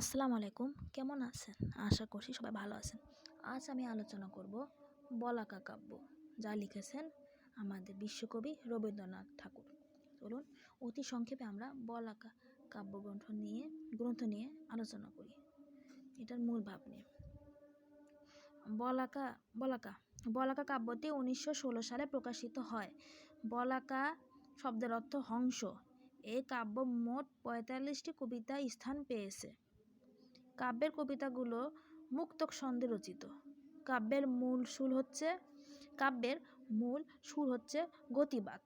আসসালামু আলাইকুম। কেমন আছেন? আশা করছি সবাই ভালো আছেন। আজ আমি আলোচনা করব বলাকা কাব্য, যা লিখেছেন আমাদের বিশ্বকবি রবীন্দ্রনাথ ঠাকুর। চলুন, অতি সংক্ষেপে আমরা বলাকা কাব্যগ্রন্থ নিয়ে, গ্রন্থ নিয়ে আলোচনা করি। এটার মূল ভাব নিয়ে। বলাকা বলাকা বলাকা কাব্যটি উনিশশো ষোলো সালে প্রকাশিত হয়। বলাকা শব্দের অর্থ হংস। এই কাব্য মোট পঁয়তাল্লিশটি কবিতা স্থান পেয়েছে। কাব্যের কবিতাগুলো মুক্তক ছন্দে রচিত। কাব্যের মূল সুর হচ্ছে, কাব্যের মূল সুর হচ্ছে গতিবাদ।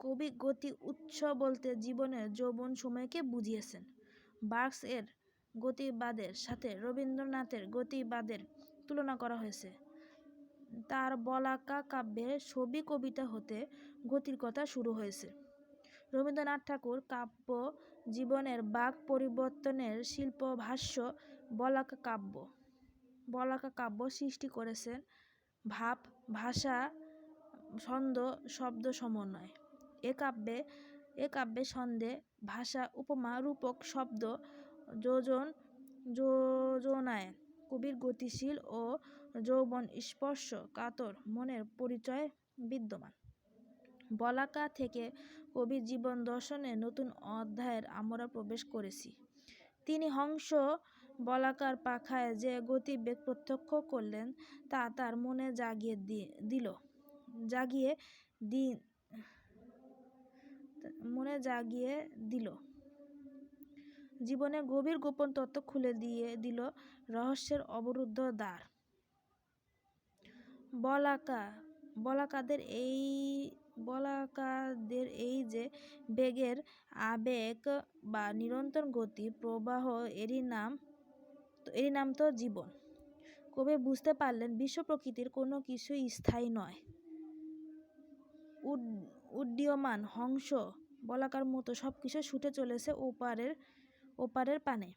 কবি গতি উৎস বলতে জীবনের যৌবন সময়কে বুঝিয়েছেন। বার্কস এর গতিবাদের সাথে রবীন্দ্রনাথের গতিবাদের তুলনা করা হয়েছে। তার বলাকা কাব্যে ছবি কবিতা হতে গতির কথা শুরু হয়েছে। রবীন্দ্রনাথ ঠাকুর কাব্য জীবনের বাক পরিবর্তনের শিল্প ভাষ্য বলাকা কাব্য। বলাকা কাব্য সৃষ্টি করেছেন ভাব, ভাষা, ছন্দ, শব্দ সমন্বয়। এ কাব্যে এ কাব্যে ছন্দে ভাষা, উপমা, রূপক, শব্দ, যোজন, যোজনায় কবির গতিশীল ও যৌবন স্পর্শ কাতর মনের পরিচয় বিদ্যমান। বলাকা থেকে কবির জীবন দর্শনে নতুন অধ্যায়ের আমরা প্রবেশ করেছি। তিনি হংস বলাকার পাখায় যে গতিবেগ প্রত্যক্ষ করলেন, তা তার মনে জাগিয়ে দিল। জাগিয়ে দি, মনে জাগিয়ে দিল। জীবনে গভীর গোপন তত্ত্ব খুলে দিয়ে দিল রহস্যের অবরুদ্ধ দ্বার। বলাকা, বলাকাদের এই বলাকাদের এই যে বেগের আবেগ বা নিরন্তর গতি, প্রবাহ, এরই নাম এরই নাম তো জীবন। কবি বুঝতে পারলেন বিশ্ব প্রকৃতির কোনো কিছুই স্থায়ী নয়? উড্ডীয়মান, হংস, বলাকার মতো সব কিছু ছুটে চলেছে ওপারের ওপারের পানে।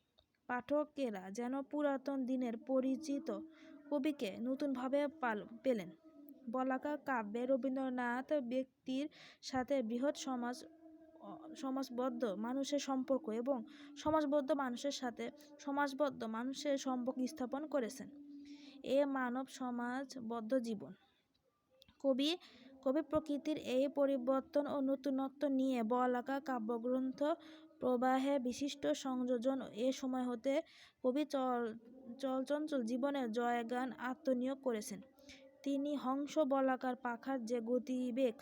পাঠকেরা যেন পুরাতন দিনের পরিচিত কবিকে নতুনভাবে পাল, পেলেন। বলাকা কাব্যে রবীন্দ্রনাথ ব্যক্তির সাথে বৃহৎ সমাজ, সমাজবদ্ধ মানুষের সম্পর্ক এবং সমাজবদ্ধ মানুষের সাথে সমাজবদ্ধ মানুষের সম্পর্ক স্থাপন করেছেন। এ মানব সমাজবদ্ধ জীবন। কবি কবি প্রকৃতির এই পরিবর্তন ও নতুনত্ব নিয়ে বলাকা কাব্যগ্রন্থ প্রবাহে বিশিষ্ট সংযোজন এ সময় হতে কবি চল, চলচঞ্চল জীবনের জয়গান আত্মনিয়োগ করেছেন। তিনি হংস বলাকার পাখার যে গতিবেগ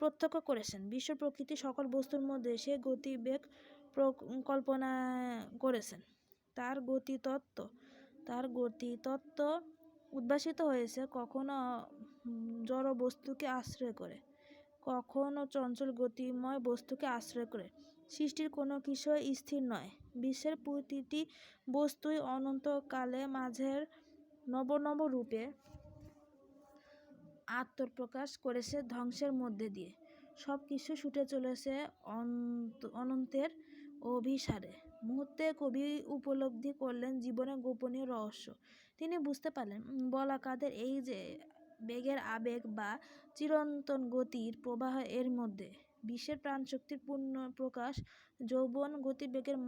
প্রত্যক্ষ করেছেন। বিশ্ব প্রকৃতি সকল বস্তুর মধ্যে সে গতিবেগ কল্পনা করেছেন। তার গতিতত্ত্ব তার গতিতত্ত্ব উদ্ভাসিত হয়েছে কখনো জড় বস্তুকে আশ্রয় করে, কখনো চঞ্চল গতিময় বস্তুকে আশ্রয় করে। সৃষ্টির কোনো কিছুই স্থির নয়। বিশ্বের প্রতিটি বস্তুই অনন্তকালে মাঝের নব নব রূপে আত্মপ্রকাশ করেছে ধ্বংসের মধ্যে দিয়ে। সব কিছু ছুটে চলেছে অনন্তের অভিসারে। মুহূর্তে কবি উপলব্ধি করলেন জীবনের গোপনীয় রহস্য। তিনি বুঝতে পারলেন, বলাকাদের এই যে বেগের আবেগ বা চিরন্তন গতির প্রবাহ এর মধ্যে বিশ্বের প্রাণশক্তির পূর্ণ প্রকাশ, যৌবন গতিবেগের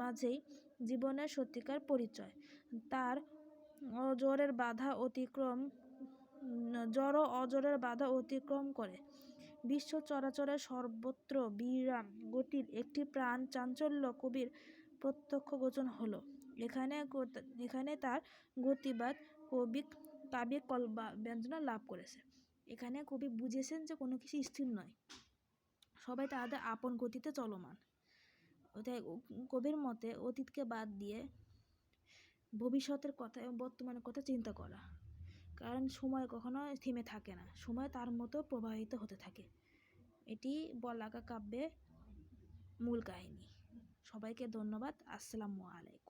মাঝেই জীবনের সত্যিকার পরিচয়। তার অজরের বাধা অতিক্রম জড় অজরের বাধা অতিক্রম করে। বিশ্ব চরাচরে সর্বত্র বিরাম গতির একটি প্রাণ চাঞ্চল্য কবির প্রত্যক্ষ গোচন হলো। এখানে এখানে তার গতিবাদ কবি কাব্যিক ব্যঞ্জনা লাভ করেছে। এখানে কবি বুঝেছেন যে কোনো কিছু স্থির নয়। সবাই তাদের আপন গতিতে চলমান। কবির মতে অতীতকে বাদ দিয়ে ভবিষ্যতের কথা এবং বর্তমানের কথা চিন্তা করা। কারণ সময় কখনো থেমে থাকে না। সময় তার মতো প্রবাহিত হতে থাকে। এটি বলাকা কাব্যে মূল কাহিনী। সবাইকে ধন্যবাদ। আসসালামু আলাইকুম।